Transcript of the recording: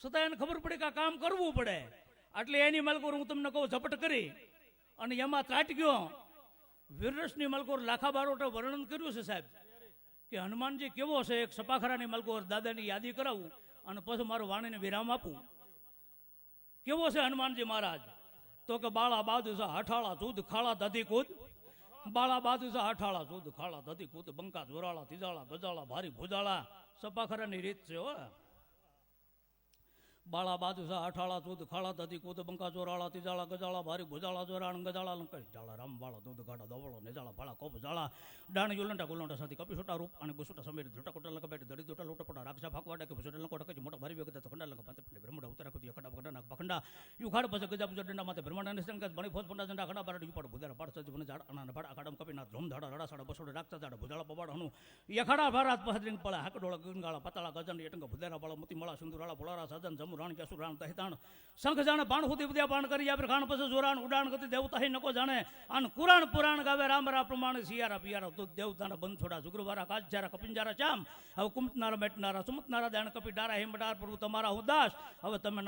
છતાં એને ખબર પડે કે આ કામ કરવું પડે. એટલે એની મલકોર હું તમને કહું, ઝપટ કરી. અને એમાં ત્રાટક્યો વીરરસની મલકોર લાખા બારોટે વર્ણન કર્યું છે સાહેબ, કે હનુમાનજી કેવો છે, એક સપાખરાની મલકોર દાદાની યાદી કરાવું અને પછી મારું વાણીને વિરામ આપું. કેવો છે હનુમાનજી મહારાજ? તો કે બાળા બાદુસા હઠાળા દૂધ ખાળા દધી કૂદ. બાળા બાદુસા હઠાળા દૂધ ખાળા દધી કૂદ. બંકા જોરાળા તિજાળા ગજાળા, ભારી ભુજાળા. સપાખરાની રીત છે હો. બાળા બાદુસા અઠાળા દૂધ ખાળા દધી કૂદ બંકા ચોરાળા તિજાળા ગજાળા, ભારી ભુજાળા ચોરાણ ગજાળા લંકાઈ. જાળા રામ બાળા દૂધ ગાડા દવળો, નેજાળા ભાળા, કોપ જાળા ડાણ યુલંટા ગુલંટા સાથી કપી છોટા રૂપ અને બુસુટા સમીર, ધોટા કોટા લંકા બેટ દડી દોટા લોટા પોટા રાક્ષા ફાકવાડા કે ભુસોટા લંકોટા કે મોટા ભારી વ્યક્તિ ખંડા લંકા પાંતે બ્રહ્મડા ઉતરા કુદી અખંડા બખંડા યુખાડ પાસે ગજા બુજા ડંડા માથે બ્રહ્માંડ નિસ્તન કે બણી ફોજ પંડા જંડા ખંડા બારડ યુપાડ બુધારા પાડ સજ બને ઝાડ અના ભાડ આકાડમ કપી ના ધ્રોમ ધાડા રડા સાડા બસોડે રાખતા ઝાડ ભુજાળા પવાડ હનું યખડા ભારાત પહદ્રિંગ પળા, હાકડોળા ગંગાળા પતાળા, ગજન એટંગ ભુધારા પળા મોતી, મળા સિંદુરાળા ભોળારા, સજન જમુ રાણ કેસુ રાણ, તહિતાણ. શંખ જાણે બાણ સુધી વિદ્યા પાણ કરી આપે, ખાણ પછી જોરાણ, ઉડાણ ગતિ દેવતા હી, નકો જાણે. આન કુરાણ પુરાણ ગાવે રામરા પ્રમાણે સિયારા પિયારા, દૂધ, દેવતાના બંધોડા જુગરવારા કાજજારા કપિંજારા, ચામ. હવે કુમતનારા, મેટનારા, સુમતનારા દાણ કપી ડારા, હિમડાર, પ્રભુ તમારા હું દાસ. હવે તમે